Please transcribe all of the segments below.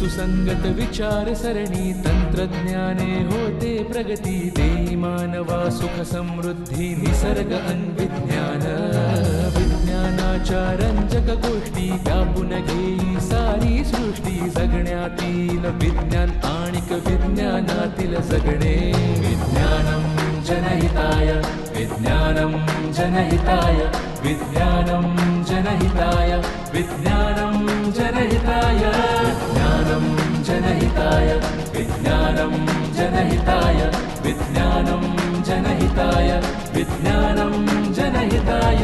सुसंगत विचार सरणी तंत्रज्ञाने होते प्रगती देई मानवा सुख समृद्धी निसर्ग अन्विज्ञान. विज्ञानाच्या रंजक गोष्टी व्यापून घेई सारी सृष्टी जगण्यातील विज्ञान आणिक विज्ञानातील जगणे. विज्ञानम जनहिताय विज्ञानम जनहिताय विज्ञानम जनहिताय विज्ञानम जनहिताय विज्ञानम जनहिताय विज्ञानम जनहिताय विज्ञानम जनहिताय विज्ञानम जनहिताय.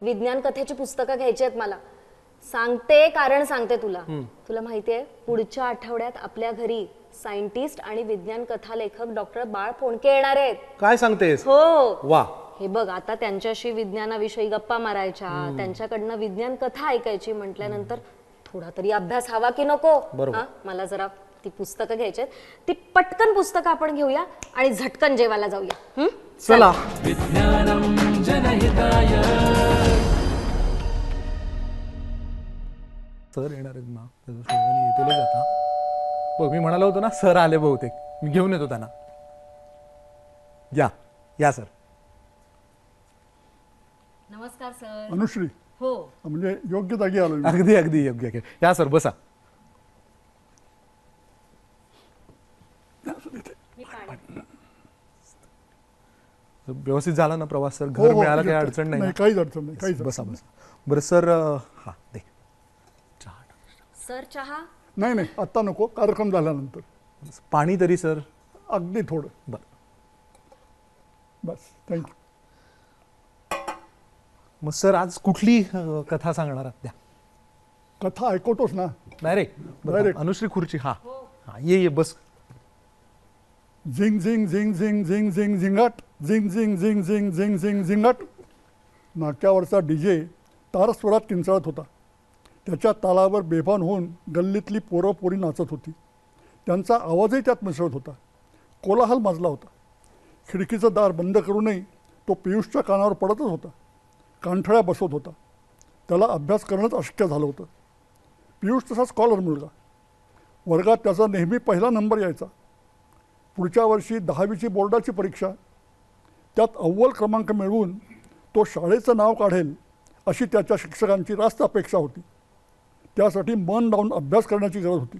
विज्ञान कथेची पुस्तकं घ्यायची आहेत मला. सांगते कारण सांगते तुला. तुला माहितीये पुढच्या आठवड्यात आपल्या घरी सायंटिस्ट आणि विज्ञान कथा लेखक डॉक्टर बाळ फोंडके येणार आहेत. काय सांगतेस? हो. वा. हे बघ आता त्यांच्याशी विज्ञानाविषयी गप्पा मारायच्या त्यांच्याकडनं विज्ञान कथा ऐकायची म्हटल्यानंतर थोडा तरी अभ्यास हवा की नको? बरोबर. हा? मला जरा ती पुस्तकं घ्यायची. ती पटकन पुस्तकं आपण घेऊया आणि झटकन जेवायला जाऊया. हं? चला. सर येणार आहेत ना? येतीलच आता. बघ मी म्हणालो होतो ना सर आले बहुतेक. मी घेऊन येतो त्यांना. या या सर. नमस्कार सर. अनुश्री हो. म्हणजे योग्य जागी आलो मी. अगदी अगदी योग्य आहे. या सर बसा. व्यवस्थित झाला ना प्रवास सर? हो, घर हो, मिळायला काही योग्य. अडचण नाही ना? काहीच अडचण नाही काहीच बसा अडचण बसा. बरं सर अं, हा दे. चहा. सर चहा? नाही नाही आत्ता नको. कार्यक्रम झाल्यानंतर. पाणी तरी सर. अगदी थोडं. बरं. बस थँक्यू मग सर आज कुठली अं, कथा सांगणार आहात त्या कथा ऐकवतोस ना डायरेक्ट Direct. अनुश्री खुर्ची हा हा ये ये बस झिंग झिंग झिंग झिंग झिंग झिंग झिंगाट झिंग झिंग झिंग झिंग झिंग झिंग झिंगाट नाक्यावरचा डीजे तारस्वरात किंचाळत होता त्याच्या तालावर बेभान होऊन गल्लीतली पोरं पोरी नाचत होती त्यांचा आवाजही त्यात मिसळत होता कोलाहल माजला होता खिडकीचं दार बंद करूनही तो पियुषच्या कानावर पडतच होता कानठळ्या बसवत होता. त्याला अभ्यास करणंच अशक्य झालं होतं. पियुष तसा स्कॉलर मुलगा. वर्गात त्याचा नेहमी पहिला नंबर यायचा. पुढच्या वर्षी दहावीची बोर्डाची परीक्षा. त्यात अव्वल क्रमांक मिळवून तो शाळेचं नाव काढेल अशी त्याच्या शिक्षकांची रास्त अपेक्षा होती. त्यासाठी मन लावून अभ्यास करण्याची गरज होती.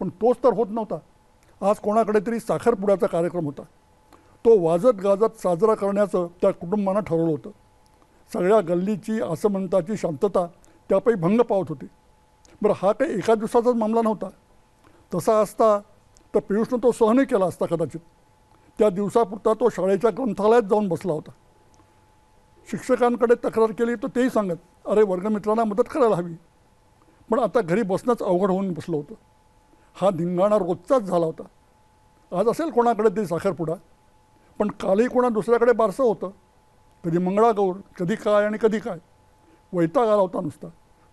पण तोच तर होत नव्हता. आज कोणाकडे तरी साखरपुड्याचा कार्यक्रम होता. तो वाजत गाजत साजरा करण्याचं त्या कुटुंबानं ठरवलं होतं. सगळ्या गल्लीची आसमंताची शांतता त्यापैकी भंग पावत होती. बरं हा काही एका दिवसाचाच मामला नव्हता. तसा असता तर पियुषनं तो सहनही केला असता कदाचित. त्या दिवसापुरता तो शाळेच्या ग्रंथालयात जाऊन बसला होता. शिक्षकांकडे तक्रार केली तर तेही सांगत अरे वर्गमित्रांना मदत करायला हवी. पण आता घरी बसणंच अवघड होऊन बसलं होतं. हा धिंगाणा रोजचाच झाला होता. आज असेल कोणाकडे ते साखरपुडा. पण कालही कोणा दुसऱ्याकडे बारसं होतं. कधी मंगळागौर कधी काय आणि कधी काय. वैताग आला होता नुसता.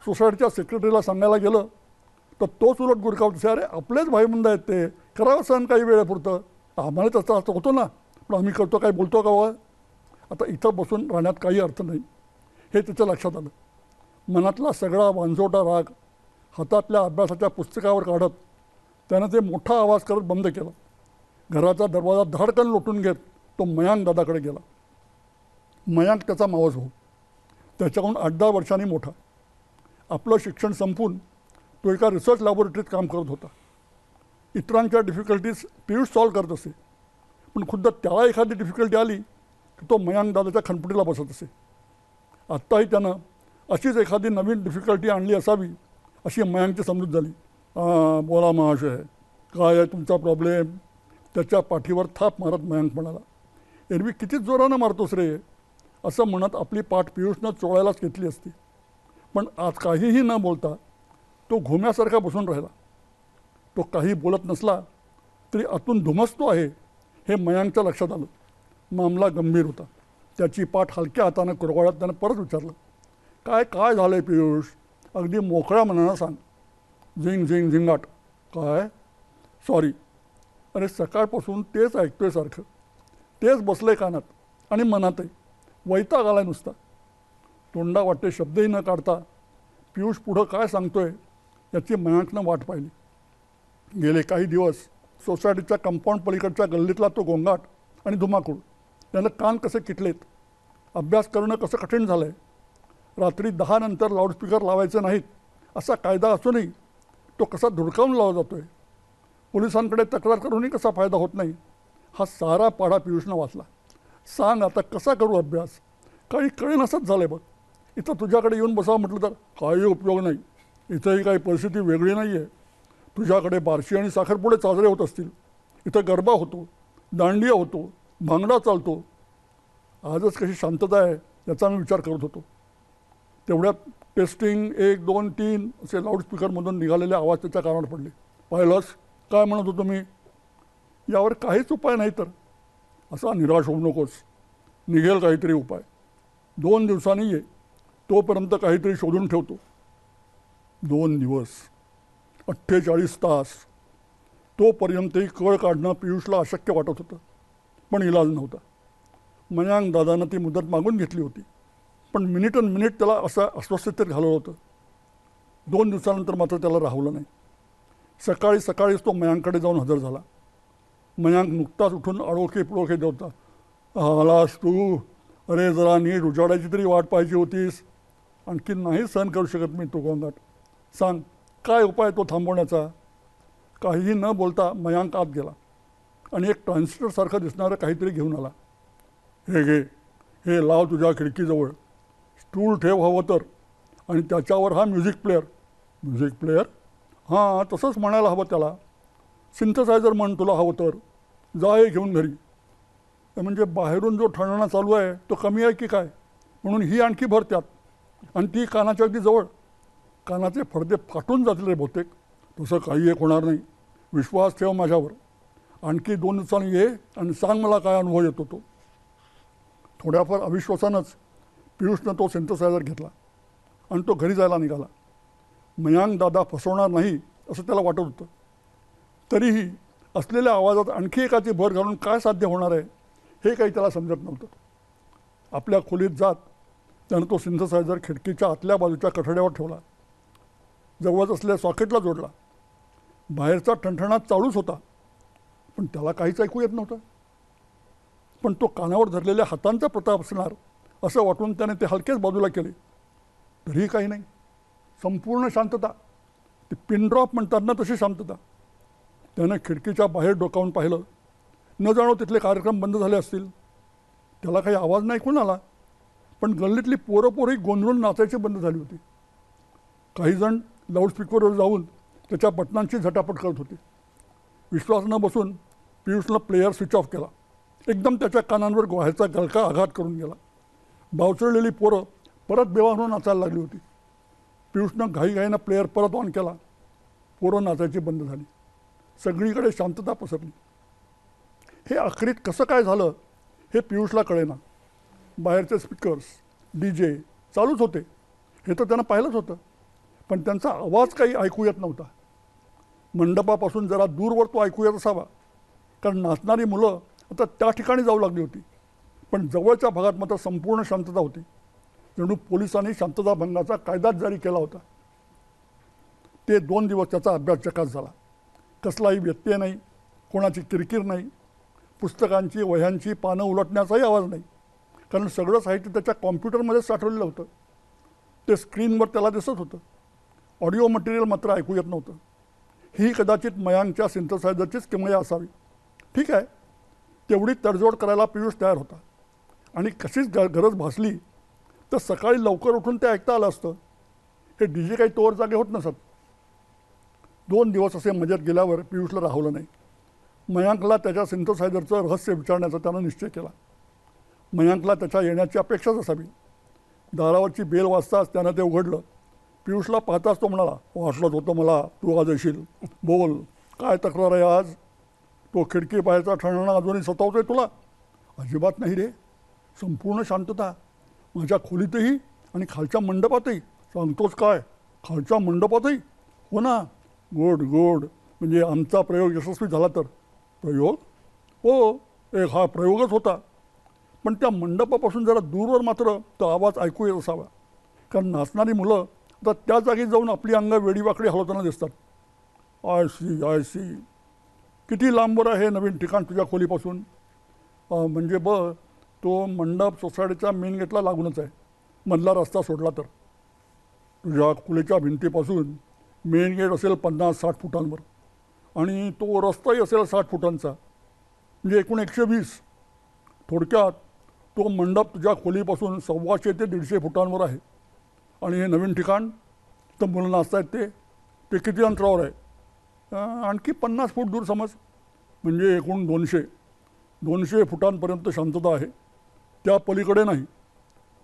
सोसायटीच्या सेक्रेटरीला सांगायला गेलं तर तोच उलट गुरकावत असे अरे आपलेच भाईबंद आहेत ते. करावं सहन काही वेळेपुरतं. आम्हाला तसं असं होतो ना. पण आम्ही करतो काय बोलतो का वा आता इथं बसून राहण्यात काही अर्थ नाही. हे त्याच्या लक्षात आलं. मनातला सगळा वांझोटा राग हातातल्या अभ्यासाच्या पुस्तकावर काढत त्यानं ते मोठा आवाज करत बंद केला. घराचा दरवाजा धाडकन लोटून घेत तो मयांक दादाकडे गेला. मयांक त्याचा मावस भाऊ. त्याच्याकडून आठ दहा वर्षांनी मोठा. आपलं शिक्षण संपून तो एका रिसर्च लॅबोरेटरीत काम करत होता. इतरांच्या डिफिकल्टीज पियुष सॉल्व करत असे. पण खुद्द त्याला एखादी डिफिकल्टी आली की तो मयांक दादाच्या खणपटीला बसत असे. आत्ताही त्यानं अशीच एखादी नवीन डिफिकल्टी आणली असावी अशी मयांकची समजूत झाली. बोला महाशय काय आहे तुमचा प्रॉब्लेम त्याच्या पाठीवर थाप मारत मयांक म्हणाला. एरवी कितीच जोरानं मारतोस रे? असं म्हणत आपली पाठ पियुषनं चोळायलाच घेतली असती. पण आज काहीही न बोलता तो घुम्यासारखा बसून राहिला. तो काही बोलत नसला तरी आतून धुमसतो आहे हे मयांकच्या लक्षात आलं. मामला गंभीर होता. त्याची पाठ हलक्या हातानं कुरवाळत त्यानं परत विचारलं. काय काय झालं आहे पियुष? अगदी मोकळ्या मनानं सांग. झिंग झिंग झिंगाट. काय? सॉरी. अरे सकाळपासून तेच ऐकतोय सारखं. तेच बसलंय कानात आणि मनातही. वैताग आलाय नुसता. तोंडा वाटते शब्दही न काढता. पियुष पुढं काय सांगतोय याची मनातनं वाट पाहिली. गेले काही दिवस सोसायटीच्या कंपाऊंड पलीकडच्या गल्लीतला तो गोंगाट आणि धुमाकूळ त्यानं कान कसे किटलेत अभ्यास करणं कसं कठीण झालं आहे रात्री दहा नंतर लाऊडस्पीकर लावायचे नाहीत असा कायदा असूनही तो कसा धुडकावून लावला जातो आहे पोलिसांकडे तक्रार करूनही कसा फायदा होत नाही? हा सारा पाढा पियुषनं वाचला. सांग आता कसा करू अभ्यास? काही कळेनासंच झालं आहे बघ. इथं तुझ्याकडे येऊन बसावं म्हटलं तर काही उपयोग नाही. इथंही काही परिस्थिती वेगळी नाही आहे तुझ्याकडे बारशी आणि साखरपुडे साजरे होत असतील. इथं गरबा होतो दांडिया होतो भांगडा चालतो. आजच कशी शांतता आहे याचा मी विचार करत होतो. तेवढ्यात टेस्टिंग एक दोन तीन असे लाऊडस्पीकरमधून निघालेले आवाज त्याच्या कानावर पडले. पाहिलंस? काय म्हणत होतो मी? यावर काहीच उपाय नाही तर. असा निराश होऊ नकोस. निघेल काहीतरी उपाय. दोन दिवसांनी ये तोपर्यंत काहीतरी शोधून ठेवतो. दोन दिवस. अठ्ठेचाळीस तास. तोपर्यंतही कळ काढणं पियुषला अशक्य वाटत होतं पण इलाज नव्हता. मयांक दादानं ती मुदत मागून घेतली होती पण मिनिट अन मिनिट त्याला असं अस्वस्थतेत घालवलं होतं. दोन दिवसानंतर मात्र त्याला राहवलं नाही. सकाळी सकाळीच तो मयांकडे जाऊन हजर झाला. मयांक नुकताच उठून अडोखे पुडोखे देवता. आलास तू? अरे जरा नीट उजाडायची तरी वाट पाहिजे होतीस. आणखी नाही सहन करू शकत मी तो गोंगाट. सांग काय उपाय तो थांबवण्याचा? काहीही न बोलता मयांक आत गेला. आणि एक ट्रान्सिस्टरसारखं दिसणारं काहीतरी घेऊन आला. हे घे हे लाव तुझ्या खिडकीजवळ. स्टूल ठेव हवं तर. आणि त्याच्यावर हा म्युझिक प्लेअर म्युझिक प्लेअर हां तसंच म्हणायला हवं त्याला. सिंथसायझर म्हण तुला हवं तर. जा हे घेऊन घरी. म्हणजे बाहेरून जो ठणणा चालू आहे तो कमी आहे की काय? म्हणून ही आणखी भर त्यात. आणि ती कानाच्या अगदी जवळ. कानाचे पडदे फाटून जातील रे बहुतेक. तसं काही एक होणार नाही. विश्वास ठेव माझ्यावर. आणखी दोन दिवसांनी ये आणि सांग मला काय अनुभव येतो तो. थोड्याफार अविश्वासानंच पियुषनं तो सिंथसायझर घेतला. आणि तो घरी जायला निघाला. मयांक दादा फसवणार नाही असं त्याला वाटत होतं. तरीही असलेल्या आवाजात आणखी एकाची भर घालून काय साध्य होणार आहे हे काही त्याला समजत नव्हतं. आपल्या खोलीत जात त्यानं तो सिंथसायझर खिडकीच्या आतल्या बाजूच्या कठड्यावर ठेवला. जवळच असलेल्या सॉकेटला जोडला. बाहेरचा ठणठणात चालूच होता पण त्याला काहीच ऐकू येत नव्हतं. पण तो कानावर धरलेल्या हातांचा प्रताप असणार असं वाटून त्याने ते हलकेच बाजूला केले. तरीही काही नाही. संपूर्ण शांतता. ती पिनड्रॉप म्हणतात ना तशी शांतता. त्यानं खिडकीच्या बाहेर डोकावून पाहिलं. न जाणो तिथले कार्यक्रम बंद झाले असतील. त्याला काही आवाज नाही कोण आला पण गल्लीतली पोरं पोरही गोंधळून नाचायची बंद झाली होती. काही जण लाऊडस्पीकरवर जाऊन त्याच्या बटनांची झटापट करत होते. विश्वास न बसून पियुषनं प्लेयर स्विच ऑफ केला. एकदम त्याच्या कानांवर गोह्याचा गलका आघात करून गेला. बावचळलेली पोरं परत बेवाहून नाचायला लागली होती. पियुषनं घाईघाईनं प्लेयर परत ऑन केला. पोरं नाचायची बंद झाली. सगळीकडे शांतता पसरली. हे अखेरीत कसं काय झालं हे पियुषला कळेना. बाहेरचे स्पीकर्स डी जे चालूच होते. हे तर त्यांना पाहिलंच होतं. पण त्यांचा आवाज काही ऐकू येत नव्हता. मंडपापासून जरा दूरवर तो ऐकू येत असावा. कारण नाचणारी मुलं आता त्या ठिकाणी जाऊ लागली होती. पण जवळच्या भागात मात्र संपूर्ण शांतता होती. जणू पोलिसांनी शांतता भंगाचा कायदाच जारी केला होता. ते दोन दिवस त्याचा अभ्यास जकास झाला. कसलाही व्यत्यय नाही कोणाची किरकिर नाही पुस्तकांची वह्यांची पानं उलटण्याचाही आवाज नाही. कारण सगळं साहित्य त्याच्या कॉम्प्युटरमध्येच साठवलेलं होतं. ते स्क्रीनवर त्याला दिसत होतं. ऑडिओ मटेरियल मात्र ऐकू येत नव्हतं. ही कदाचित मयांकच्या सिंथसायझरचीच किमया असावी. ठीक आहे तेवढी तडजोड करायला पियुष तयार होता. आणि कशीच ग गरज भासली तर सकाळी लवकर उठून ते ऐकता आलं असतं. हे डी जे काही तोवर जागे होत नसत. दोन दिवस असे मजेत गेल्यावर पियुषला राहवलं नाही. मयांकला त्याच्या सिंथोसायझरचं रहस्य विचारण्याचा त्यानं निश्चय केला. मयांकला त्याच्या येण्याची अपेक्षाच असावी. दारावरची बेल वाजताच त्यानं ते उघडलं. पियुषला पाहताच तो म्हणाला वाटलंच होतं मला तू आज येशील. बोल काय तक्रार आहे आज? तो खिडकी बाहेरचा ठणणा अजूनही सतावतोय तुला? अजिबात नाही रे. संपूर्ण शांतता. माझ्या खोलीतही आणि खालच्या मंडपातही. सांगतोच काय? खालच्या मंडपातही? हो ना. गोड गोड. म्हणजे आमचा प्रयोग यशस्वी झाला तर. प्रयोग? हो एक हा प्रयोगच होता. पण त्या मंडपापासून जरा दूरवर मात्र तो आवाज ऐकू येत असावा. कारण नाचणारी मुलं आता त्या जागी जाऊन आपली अंग वेडीवाकडी हलवताना दिसतात. I C I C. किती लांबवर आहे नवीन ठिकाण तुझ्या खोलीपासून? म्हणजे ब तो मंडप सोसायटीच्या मेन गेटला लागूनच आहे. मधला रस्ता सोडला तर. तुझ्या खोलीच्या भिंतीपासून मेन गेट असेल पन्नास साठ फुटांवर. आणि तो रस्ताही असेल साठ फुटांचा. म्हणजे एकूण एकशे वीस. थोडक्यात तो मंडप तुझ्या खोलीपासून सव्वाशे ते दीडशे फुटांवर आहे. आणि हे नवीन ठिकाण तर मुलं नाचतायत ते. ते किती अंतरावर आहे? आणखी पन्नास फूट दूर समज. म्हणजे एकूण दोनशे. दोनशे फुटांपर्यंत शांतता आहे. त्या पलीकडे नाही.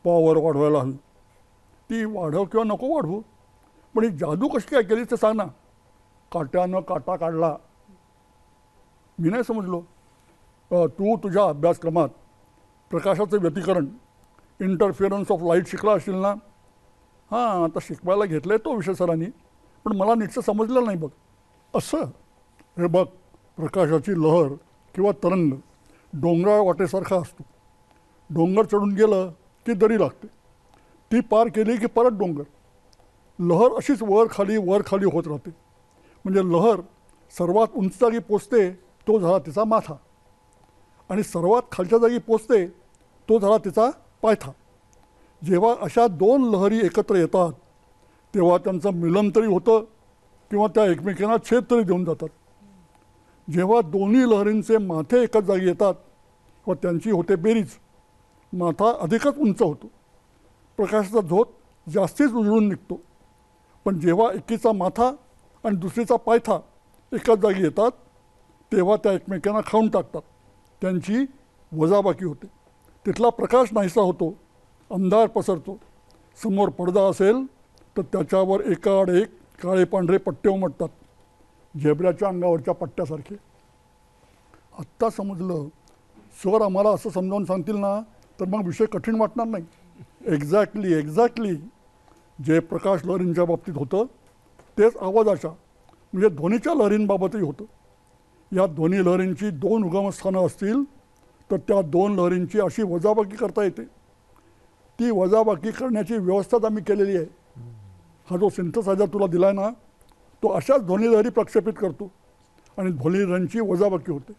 पॉवर वाढवायला हवी. ती वाढव किंवा नको वाढवू? पण ही जादू कशी काय केली ते सांग ना. काट्यानं काटा काढला. मी नाही समजलो. तू तुझ्या अभ्यासक्रमात प्रकाशाचं व्यतिकरण इंटरफिअरन्स ऑफ लाइट शिकला असेल ना? हां आता शिकवायला घेतलं आहे तो विषय सरांनी पण मला नीटचं समजलं नाही बघ. असं? हे बघ प्रकाशाची लहर किंवा तरंग डोंगराळ वाटेसारखा असतो. डोंगर चढून गेलं की दरी लागते. ती पार केली की परत डोंगर. लहर अशीच वर खाली वर खाली होत राहते. म्हणजे लहर सर्वात उंच जागी पोचते तो झाला तिचा माथा. आणि सर्वात खालच्या जागी पोचते तो झाला तिचा पायथा. जेव्हा अशा दोन लहरी एकत्र येतात तेव्हा त्यांचं मिलन तरी होतं किंवा त्या एकमेकांना छेद तरी देऊन जातात. जेव्हा दोन्ही लहरींचे माथे एकाच जागी येतात व त्यांची होते बेरीज. माथा अधिकच उंच होतो. प्रकाशाचा झोत जास्तीच उजळून निघतो. पण जेव्हा एकीचा माथा आणि दुसरीचा पायथा एकाच जागी येतात तेव्हा त्या एकमेकांना खाऊन टाकतात. त्यांची वजाबाकी होते. तिथला प्रकाश नाहीसा होतो अंधार पसरतो. समोर पडदा असेल तर त्याच्यावर एकाआड एक काळे पांढरे पट्टे उमटतात झेबऱ्याच्या अंगावरच्या पट्ट्यासारखे. आत्ता समजलं सर आम्हाला असं समजावून सांगतील ना तर मग विषय कठीण वाटणार नाही. एक्झॅक्टली एक्झॅक्टली जे प्रकाश लहरींच्या बाबतीत होतं तेच आवाजाच्या म्हणजे ध्वनीच्या लहरींबाबतही होतं. या ध्वनी लहरींची दोन उगमस्थानं असतील तर त्या दोन लहरींची अशी वजाबाकी करता येते. ती वजाबाकी करण्याची व्यवस्थाच आम्ही केलेली आहे. हा जो सिंथसायझर तुला दिला आहे ना तो अशाच ध्वनी लहरी प्रक्षेपित करतो आणि ध्वनी लहरींची वजाबाकी होते.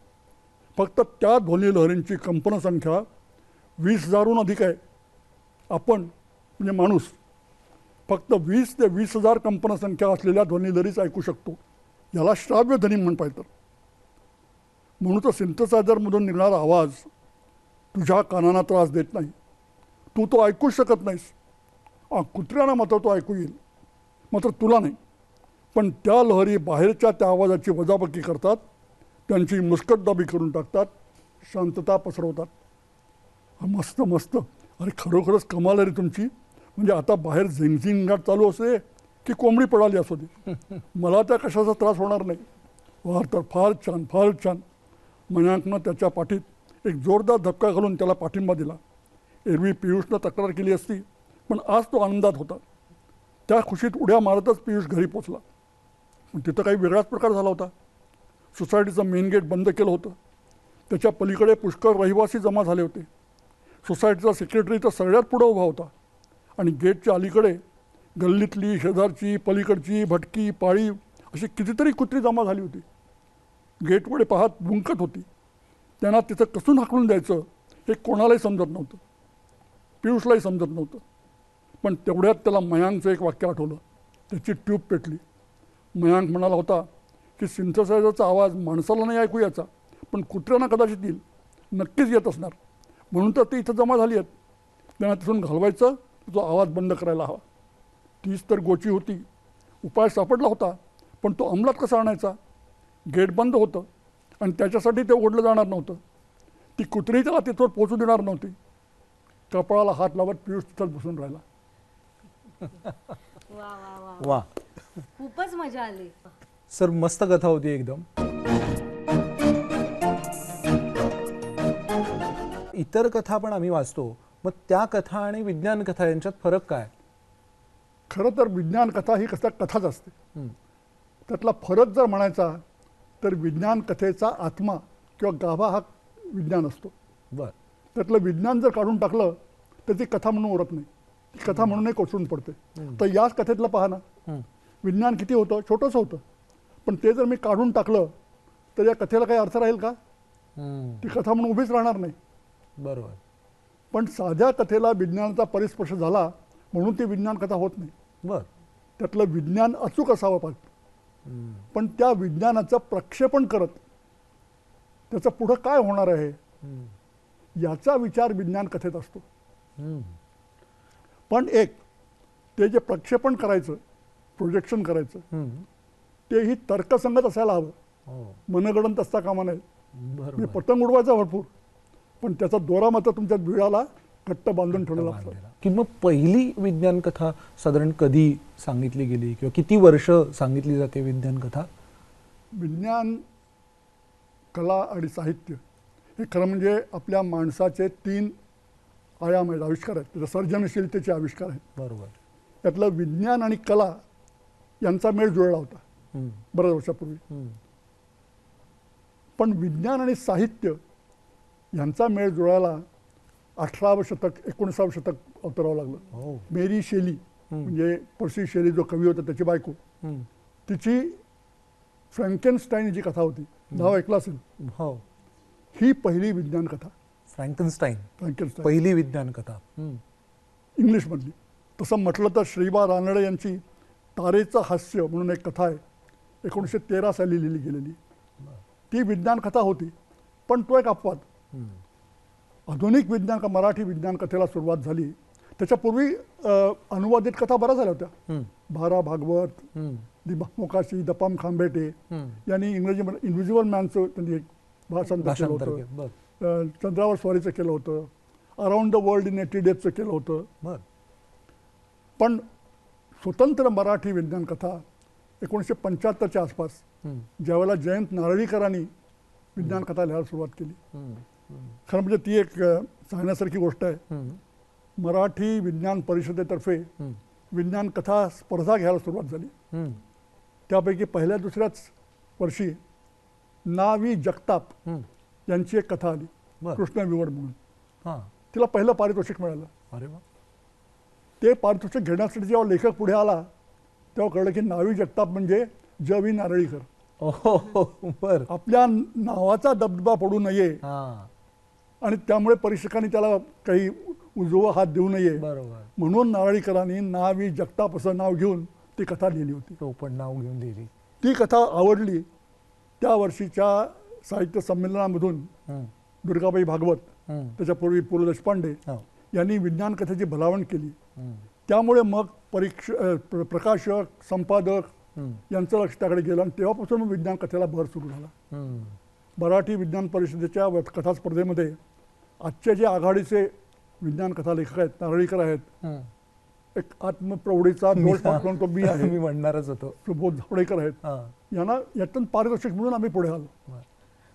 फक्त त्या ध्वनी लहरींची कंपनसंख्या वीस हजारहून अधिक आहे. आपण म्हणजे माणूस फक्त वीस ते वीस हजार कंपनसंख्या असलेल्या ध्वनिलहरीच ऐकू शकतो. याला श्राव्य ध्वनी म्हण पाहिजे तर म्हणून तर सिंथसायझरमधून निघणारा आवाज तुझ्या कानांना त्रास देत नाही. तू तो ऐकूच शकत नाहीस. आ, कुत्र्यांना मात्र तो ऐकू येईल. मात्र तुला नाही. पण त्या लहरी बाहेरच्या त्या आवाजाची वजाबाकी करतात. त्यांची मुस्कटदाबी करून टाकतात. शांतता पसरवतात. मस्त मस्त. अरे खरोखरच कमाल आहे रे तुमची. म्हणजे आता बाहेर झिंगझिंगाट चालू असे की कोंबडी पडाली असू दे. मला त्या कशाचा त्रास होणार नाही. फार तर फार छान फार छान. मनांकनं त्याच्या पाठीत एक जोरदार धक्का घालून त्याला पाठिंबा दिला. एरवी पियुषनं तक्रार केली असती पण आज तो आनंदात होता. त्या खुशीत उड्या मारतच पियुष घरी पोचला. पण तिथं काही वेगळाच प्रकार झाला होता. सोसायटीचं मेन गेट बंद केलं होतं. त्याच्या पलीकडे पुष्कळ रहिवासी जमा झाले होते. सोसायटीचा सेक्रेटरी तर सगळ्यात पुढं उभा होता. आणि गेटच्या अलीकडे गल्लीतली शेजारची पलीकडची भटकी पाळी अशी कितीतरी कुत्री जमा झाली होती. गेटकडे पाहत बुंकत होती. त्यांना तिथं कसून हाकलून द्यायचं हे कोणालाही समजत नव्हतं. पियुषलाही समजत नव्हतं. पण तेवढ्यात त्याला मयांकचं एक वाक्य आठवलं. त्याची ट्यूब पेटली. मयांक म्हणाला होता की सिंथसायझरचा आवाज माणसाला नाही ऐकू याचा पण कुत्र्यांना कदाचित येईल. नक्कीच येत असणार. म्हणून तर ते इथं जमा झाली आहेत. त्यांना तिथून घालवायचं तो आवाज बंद करायला हवा. तीच तर गोची होती. उपाय सापडला होता पण तो अंमलात कसा आणायचा? गेट बंद होतं आणि त्याच्यासाठी ते ओढलं जाणार नव्हतं. ती कुत्री त्याला तिथवर पोचू देणार नव्हती. कपाळाला हात लावत पियुष तिथंच बसून राहिला. वा. खूपच मजा आली. सर मस्त कथा होती एकदम. इतर कथा पण आम्ही वाचतो. मग त्या कथा आणि विज्ञान कथा यांच्यात फरक काय? खरं तर विज्ञान कथा ही कसा कथाच असते. त्यातला फरक जर म्हणायचा तर विज्ञान कथेचा आत्मा किंवा गाभा हा विज्ञान असतो. बर. त्यातलं विज्ञान जर काढून टाकलं तर ती कथा म्हणून ओळख नाही. ती कथा म्हणूनही कोसळून पडते. तर याच कथेतलं पहा ना. विज्ञान किती होतं? छोटंसं होतं. पण ते जर मी काढून टाकलं तर या कथेला काही अर्थ राहील का. ती कथा म्हणून उभीच राहणार नाही. बरोबर. पण साध्या कथेला विज्ञानाचा परिस्पर्श झाला म्हणून ती विज्ञान कथा होत नाही. बर. त्यातलं विज्ञान अचूक असावं पाहिजे. पण त्या विज्ञानाचं प्रक्षेपण करत त्याचं पुढं काय होणार आहे. याचा विचार विज्ञान कथेत असतो. पण एक ते जे प्रक्षेपण करायचं प्रोजेक्शन करायचं. तेही तर्कसंगत असायला हवं. हो. मनगडंत असता कामा बरोबर. पतंग उडवायचा भरपूर. पण त्याचा दोरा मात्र तुमच्या बिळाला घट्ट बांधून ठेवलेला असतो. की मग पहिली विज्ञान कथा साधारण कधी सांगितली गेली किंवा किती वर्ष सांगितली जाते विज्ञान कथा विज्ञान कला आणि साहित्य हे खरं म्हणजे आपल्या माणसाचे तीन आयाम आहेत आविष्कार आहेत. त्याच्या सर्जनशीलतेचे आविष्कार आहेत. बरोबर. त्यातलं विज्ञान आणि कला यांचा मेळ जुळला होता. बऱ्याच वर्षापूर्वी. पण विज्ञान आणि साहित्य यांचा मेळ जुळायला अठरावं शतक एकोणीसावं शतक अवतरावं लागलं. हो. मेरी शेली म्हणजे पर्सी शेली जो कवी होता त्याची बायको. तिची फ्रँकेनस्टाईन जी कथा होती नाव ऐकलं असेल? हो. ही पहिली विज्ञान कथा. फ्रँकनस्टाईन. फ्रँकेनस्टाईन. पहिली विज्ञान कथा. इंग्लिशमधली. तसं म्हटलं तर श्रीबा रानडे यांची तारेचं हास्य म्हणून एक कथा आहे. एकोणीसशे तेरा साली लिहिली गेलेली. ती विज्ञान कथा होती पण तो एक अपवाद. आधुनिक विज्ञान का मराठी विज्ञान कथेला सुरुवात झाली. त्याच्यापूर्वी अनुवादित कथा बऱ्याच झाल्या होत्या. भारा भागवत. दिबामोकाशी दपाम खांबेटे. यांनी इंग्रजीमध्ये इन्व्हिजिबल मॅनचं त्यांनी एक भाषांतर केलं होतं. चंद्रावर स्वारीचं केलं होतं. Around the world in eighty डेजचं केलं होतं. पण स्वतंत्र मराठी विज्ञान कथा एकोणीसशे पंच्याहत्तरच्या आसपास. ज्यावेळेला जयंत नारळीकरांनी विज्ञान कथा लिहायला सुरुवात केली. खरं म्हणजे ती एक सांगण्यासारखी गोष्ट आहे. मराठी विज्ञान परिषदेतर्फे. विज्ञान कथा स्पर्धा घ्यायला सुरुवात झाली. त्यापैकी पहिल्या दुसऱ्याच वर्षी नावी जगताप. यांची एक कथा आली. कृष्ण विवड म्हणून. तिला पहिलं पारितोषिक मिळालं. अरे वा. ते पारितोषिक घेण्यासाठी जेव्हा लेखक पुढे आला तेव्हा कळलं की नावी जगताप म्हणजे ज वी नारळीकर आपल्या नावाचा दबदबा पडू नये आणि त्यामुळे परीक्षकांनी त्याला काही उजवा हात देऊ नये बरोबर म्हणून नारळीकरांनी नावी जगताप असं नाव घेऊन ती कथा लिहिली होती टोपण नाव घेऊन दिली ती कथा आवडली त्या वर्षीच्या साहित्य संमेलनामधून. दुर्गाबाई भागवत. त्याच्यापूर्वी पु ल देशपांडे हो. यांनी विज्ञान कथेची भलावण केली. त्यामुळे मग परीक्ष प्रकाशक संपादक. यांचं लक्ष त्याकडे गेलं आणि तेव्हापासून विज्ञान कथेला भर सुरू झाला. मराठी विज्ञान परिषदेच्या कथा स्पर्धेमध्ये आजचे जे आघाडीचे विज्ञान कथा लेखक आहेत नारळीकर आहेत. एक आत्मप्रौढीचा दोष पाठवून तो मी आहे. मी म्हणणारच होतो. सुबोध झावडेकर आहेत. हां. यांना यातून पारितोषिक म्हणून आम्ही पुढे आलो.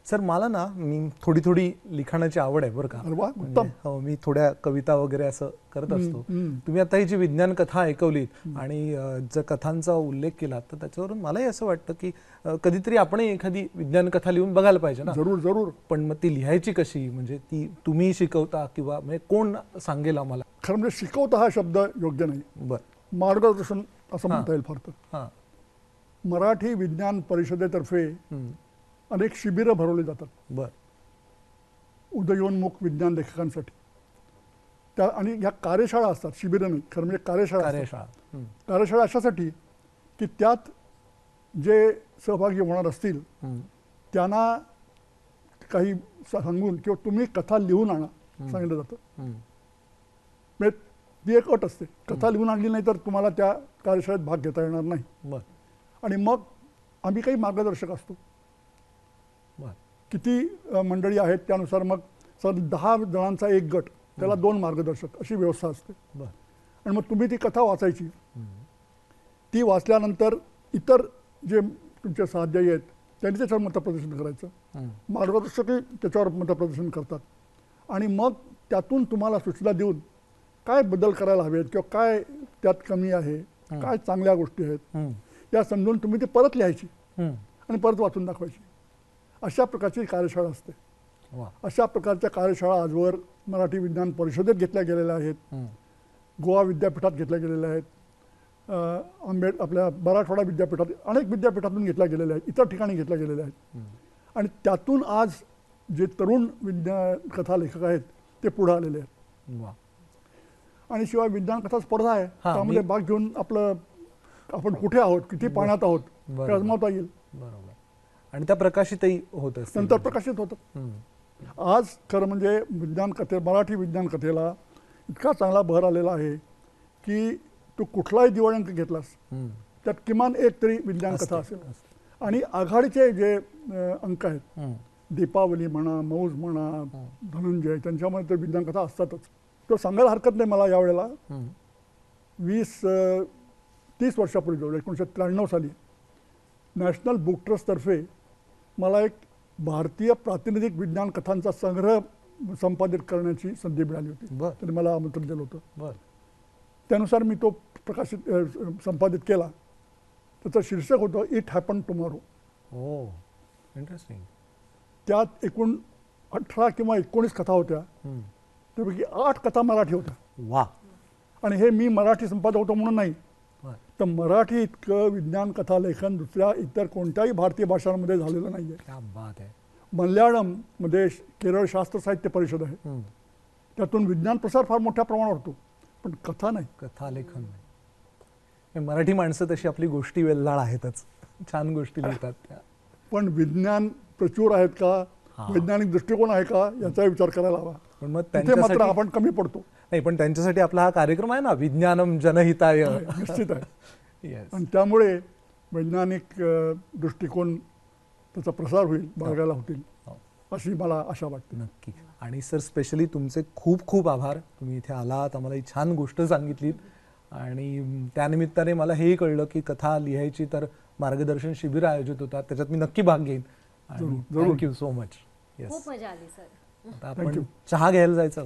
सर मला ना मी थोडी थोडी लिखाणाची आवड आहे बरं का. म्हणजे. हो मी थोड्या कविता वगैरे असं करत असतो. तुम्ही आता ही जी विज्ञान कथा ऐकवलीत आणि अ, जर कथांचा उल्लेख केला तर त्याच्यावरून मलाही असं वाटतं की अ, कधीतरी आपणही एखादी विज्ञान कथा लिहून बघायला पाहिजे ना. जरूर जरूर. पण मग ती लिहायची कशी? म्हणजे ती तुम्ही शिकवता किंवा म्हणजे कोण सांगेल आम्हाला? खरं म्हणजे शिकवता हा शब्द योग्य नाही. बर. मार्गदर्शन असं. म्हणता येईल फार तर. हां. मराठी विज्ञान परिषदेतर्फे हम्म. अनेक शिबिरं भरवली जातात. बर. उदयोन्मुख विज्ञान लेखकांसाठी. त्या आणि ह्या कार्यशाळा असतात शिबिरं नाही खरं म्हणजे कार्यशाळा. कार्यशाळा. कार्यशाळा अशासाठी की त्यात जे सहभागी होणार असतील. त्यांना काही सांगून किंवा तुम्ही कथा लिहून आणा सांगितलं जातं. म्हणजे ती एक अट असते. कथा लिहून आणली नाही तर तुम्हाला त्या कार्यशाळेत भाग घेता येणार नाही. बर. आणि मग आम्ही काही मार्गदर्शक असतो. किती मंडळी आहेत त्यानुसार मग सर दहा जणांचा एक गट त्याला दोन मार्गदर्शक अशी व्यवस्था असते. बर. आणि मग तुम्ही ती कथा वाचायची. ती वाचल्यानंतर इतर जे तुमचे साध्यायी आहेत त्यांनी त्याच्यावर मतप्रदर्शन करायचं. मार्गदर्शकही त्याच्यावर मतप्रदर्शन करतात. आणि मग त्यातून तुम्हाला सूचना देऊन काय बदल करायला हवेत किंवा काय त्यात कमी आहे काय चांगल्या गोष्टी आहेत. या समजून तुम्ही ते परत लिहायची. आणि परत वाचून दाखवायची. अशा प्रकारची कार्यशाळा असते. अशा प्रकारच्या कार्यशाळा आजवर मराठी विज्ञान परिषदेत घेतल्या गेलेल्या आहेत. गोवा विद्यापीठात घेतल्या गेलेल्या आहेत. आंबेड आपल्या मराठवाडा विद्यापीठात अनेक विद्यापीठातून घेतल्या गेलेल्या आहेत. इतर ठिकाणी घेतल्या गेलेल्या आहेत. आणि त्यातून आज जे तरुण विज्ञान कथा लेखक आहेत ते पुढे आलेले आहेत. वा. आणि शिवाय विज्ञान कथा स्पर्धा आहे. त्यामध्ये भाग घेऊन आपलं आपण कुठे आहोत किती पाण्यात आहोत ते. अजमावता येईल. बरोबर. आणि त्या प्रकाशितही होत नंतर प्रकाशित होतं. आज खरं म्हणजे विज्ञान कथे मराठी विज्ञान कथेला इतका चांगला भर आलेला आहे की तू कुठलाही दिवाळी अंक घेतलास. त्यात किमान एक तरी विज्ञान कथा असेल आणि आघाडीचे जे अंक आहेत. दीपावली म्हणा मौज म्हणा धनंजय त्यांच्यामध्ये तर विज्ञान कथा असतातच तो सांगायला हरकत नाही मला यावेळेला. वीस तीस वर्षापूर्वी जवळ एकोणीसशे त्र्याण्णव साली नॅशनल बुक ट्रस्टतर्फे मला एक भारतीय प्रातिनिधिक विज्ञान कथांचा संग्रह संपादित करण्याची संधी मिळाली होती. त्यांनी मला आमंत्रण दिलं होतं. बर. त्यानुसार मी तो प्रकाशित संपादित केला. त्याचं शीर्षक होतं इट हॅपन टुमॉरो हो इंटरेस्टिंग त्यात एकूण अठरा किंवा एकोणीस कथा होत्या. त्यापैकी आठ कथा मराठी होत्या. वा आणि हे मी मराठी संपादक होतो म्हणून नाही तर मराठी इतकं विज्ञान कथा लेखन दुसऱ्या इतर कोणत्याही भारतीय भाषांमध्ये झालेलं नाही आहे क्या बात आहे मल्याळममध्ये केरळ शास्त्र साहित्य परिषद आहे. त्यातून विज्ञान प्रसार फार मोठ्या प्रमाणावर होतो. पण कथा नाही. कथालेखन नाही. मराठी माणसं तशी आपली गोष्टी वेल्हाळ आहेतच. छान गोष्टी लिहितात त्या. पण विज्ञान प्रचूर आहेत का. वैज्ञानिक दृष्टिकोन आहे का? याचा विचार करायला हवा. पण मग मात्र आपण कमी पडतो. नाही पण त्यांच्यासाठी आपला हा कार्यक्रम आहे ना विज्ञानम जनहिताय. निश्चित आहे. आणि त्यामुळे वैज्ञानिक दृष्टिकोन त्याचा प्रसार होईल बाळगायला होतील हो. अशी मला आशा वाटते. नक्की. आणि सर स्पेशली तुमचे खूप खूप आभार. तुम्ही इथे आलात आम्हाला ही छान गोष्ट सांगितलीत. आणि त्यानिमित्ताने मला हेही कळलं की कथा लिहायची तर मार्गदर्शन शिबिर आयोजित होतात. त्याच्यात मी नक्की भाग घेईन. थँक्यू सो मच येस खूप मजा आली सर. आता आपण. चहा घ्यायला जायचं.